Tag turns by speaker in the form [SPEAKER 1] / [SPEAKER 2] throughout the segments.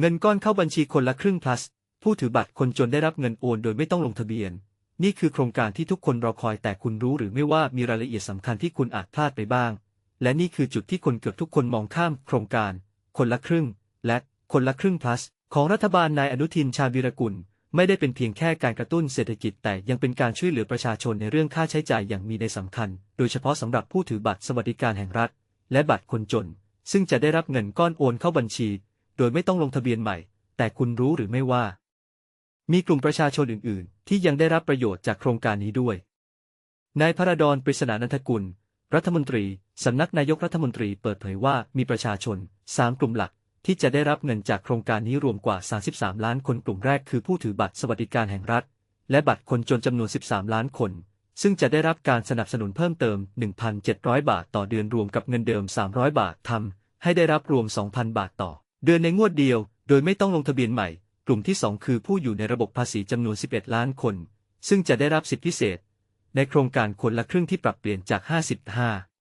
[SPEAKER 1] เงินก้อนเข้าบัญชีคนละครึ่ง plus ผู้ถือบัตรคนจนได้รับเงินโอนโดยไม่ต้องลงทะเบียน นี่คือโครงการที่ทุกคนรอคอยแต่คุณรู้หรือไม่ว่ามีรายละเอียดสำคัญที่คุณอาจพลาดไปบ้าง และนี่คือจุดที่คนเกือบทุกคนมองข้ามโครงการ คนละครึ่ง และคนละครึ่ง plus ของรัฐบาลนายอนุทินชาญวีรกุล ไม่ได้เป็นเพียงแค่การกระตุ้นเศรษฐกิจแต่ยังเป็นการช่วยเหลือประชาชนในเรื่องค่าใช้จ่ายอย่างมีในยสำคัญ โดยเฉพาะสำหรับผู้ถือบัตรสวัสดิการแห่งรัฐ และบัตรคนจน ซึ่งจะได้รับเงินก้อนโอนเข้าบัญชี โดยไม่ต้องลงทะเบียนใหม่ แต่คุณรู้หรือไม่ว่า มีกลุ่มประชาชนอื่น ๆ ที่ยังได้รับประโยชน์จากโครงการนี้ด้วย นายพระดอนปริศนานันทกุล รัฐมนตรี สำนักนายกรัฐมนตรีเปิดเผยว่ามีประชาชน3กลุ่มหลักที่จะได้รับเงินจากโครงการนี้รวมกว่า 33 ล้านคนกลุ่มแรกคือผู้ถือบัตรสวัสดิการแห่งรัฐ และบัตรคนจนจำนวน 13 ล้านคน ซึ่งจะได้รับการสนับสนุนเพิ่มเติม 1,700 บาทต่อเดือนรวมกับเงินเดิม 300 บาททำให้ได้รับรวม 2,000 บาทต่อ เดือนในงวดเดียว โดยไม่ต้องลงทะเบียนใหม่ กลุ่มที่ 2 คือผู้อยู่ในระบบภาษีจำนวน 11 ล้านคน ซึ่งจะได้รับสิทธิพิเศษ ในโครงการคนละครึ่งที่ปรับเปลี่ยนจาก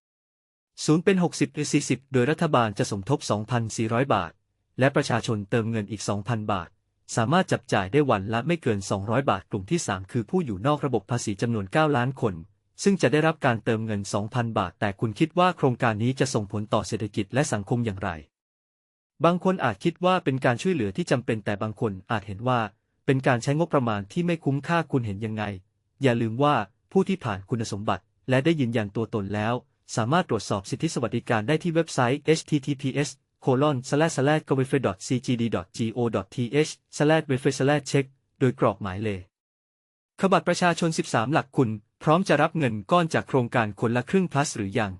[SPEAKER 1] 55ศูนย์เป็น 60 หรือ 40 โดยรัฐบาลจะสมทบ 2,400 บาท และประชาชนเติมเงินอีก 2,000 บาท สามารถจับจ่ายได้วันละไม่เกิน 200 บาท กลุ่มที่ 3 คือผู้อยู่นอกระบบภาษีจำนวน 9 ล้านคนซึ่งจะได้รับการเติมเงิน 2,000 บาท แต่คุณคิดว่าโครงการนี้จะส่งผลต่อเศรษฐกิจและสังคมอย่างไร บางคนอาจคิดว่าเป็นการช่วยเหลือที่จำเป็นแต่บางคนอาจเห็นว่า เป็นการใช้งบประมาณที่ไม่คุ้มค่าคุณเห็นยังไง อย่าลืมว่าผู้ที่ผ่านคุณสมบัติ และได้ยืนยันตัวตนแล้ว สามารถตรวจสอบสิทธิสวัสดิการได้ที่เว็บไซต์ https colon slash slash g o v e f e cgd go th slash w e f e slash check โดยกรอกหมายเลขขบัตรประชาชน 13 หลักคุณ พร้อมจะรับเงินก้อนจากโครงการคนละครึ่ง plus หรือยัง